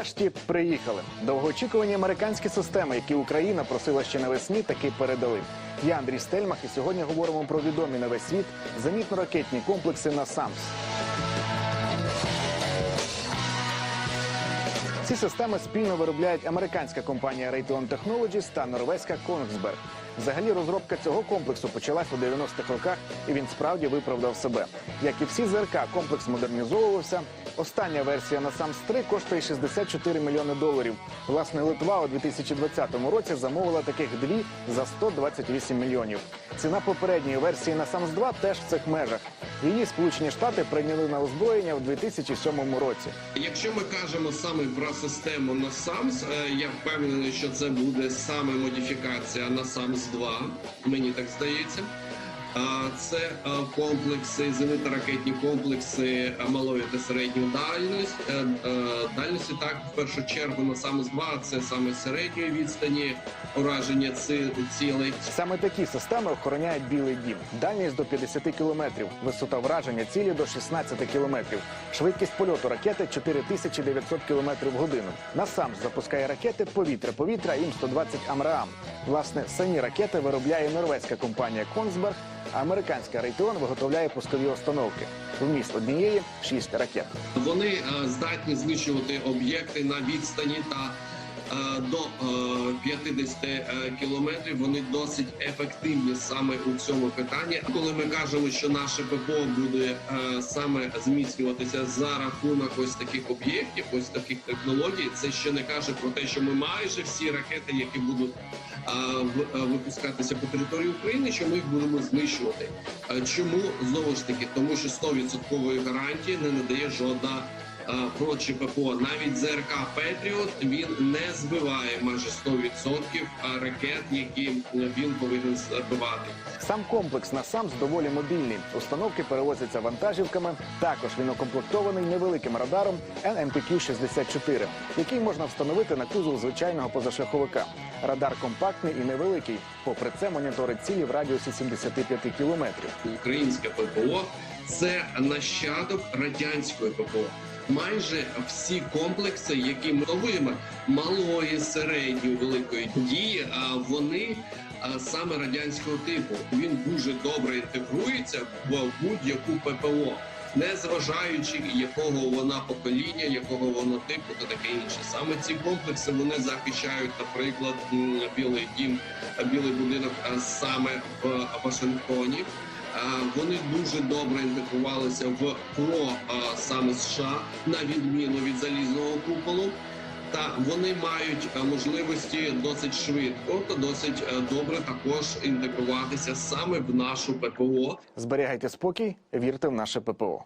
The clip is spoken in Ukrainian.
Нарешті приїхали. Довгоочікувані американські системи, які Україна просила ще навесні, таки передали. Я Андрій Стельмах, і сьогодні говоримо про відомі на весь світ зенітно-ракетні комплекси на САМС. Ці системи спільно виробляють американська компанія Raytheon Technologies та норвезька Kongsberg. Взагалі, розробка цього комплексу почалась у 90-х роках, і він справді виправдав себе. Як і всі ЗРК, комплекс модернізовувався. Остання версія на сам 3 коштує 64 мільйони доларів. Власне, Литва у 2020 році замовила таких дві за 128 мільйонів. Ціна попередньої версії на сам 2 теж в цих межах. Її Сполучені Штати прийняли на озброєння у 2007 році. Якщо ми кажемо саме про систему на SAMS, е, я впевнений, що це буде саме модифікація на SAMS 2, мені так здається. Це комплекси, зенитно-ракетні комплекси малої та середньої дальності. е, е, Дальності так в першу чергу на SAMS 2 це саме середньої відстані ураження цілей. Саме такі системи охороняють білий дім. Дальність до 50 кілометрів, висота враження цілі до 16 кілометрів. Швидкість польоту ракети 4900 кілометрів в годину. На сам запускає ракети повітря-повітря ім 120 Амраам. Власне, самі ракети виробляє норвезька компанія Kongsberg, американська Raytheon виготовляє пускові установки. Вміст однієї шість ракет. Вони е, здатні знищувати об'єкти на відстані та до е, 50 е, кілометрів. Вони досить ефективні саме у цьому питанні. Коли ми кажемо, що наше ППО буде е, саме зміцнюватися за рахунок ось таких об'єктів, ось таких технологій, це ще не каже про те, що ми майже всі ракети, які будуть е, е, випускатися по території України, що ми їх будемо знищувати. Е, Чому знову ж таки, тому що 100% гарантії не надає жодна е, прочі ППО. Навіть ЗРК Петріот він не збиває майже 100% ракет, які він повинен збивати. Сам комплекс на САМС доволі мобільний. Установки перевозяться вантажівками. Також він укомплектований невеликим радаром NMPQ-64, який можна встановити на кузов звичайного позашляховика. Радар компактний і невеликий. Попри це моніторить цілі в радіусі 75 кілометрів. Українське ППО це нащадок радянської ППО. Майже всі комплекси, які ми готуємо, малої, середньої, великої дії, а вони саме радянського типу. Він дуже добре інтегрується в будь-яку ППО. Не зважаючи якого вона покоління, якого воно типу та таке інше. Саме ці комплекси вони захищають, наприклад, білий дім, білий будинок саме в Вашингтоні. А, Вони дуже добре інтегрувалися в ПРО саме США на відміну від залізного куполу. Та вони мають можливості досить швидко та досить добре також інтегруватися саме в нашу ППО. Зберігайте спокій, вірте в наше ППО.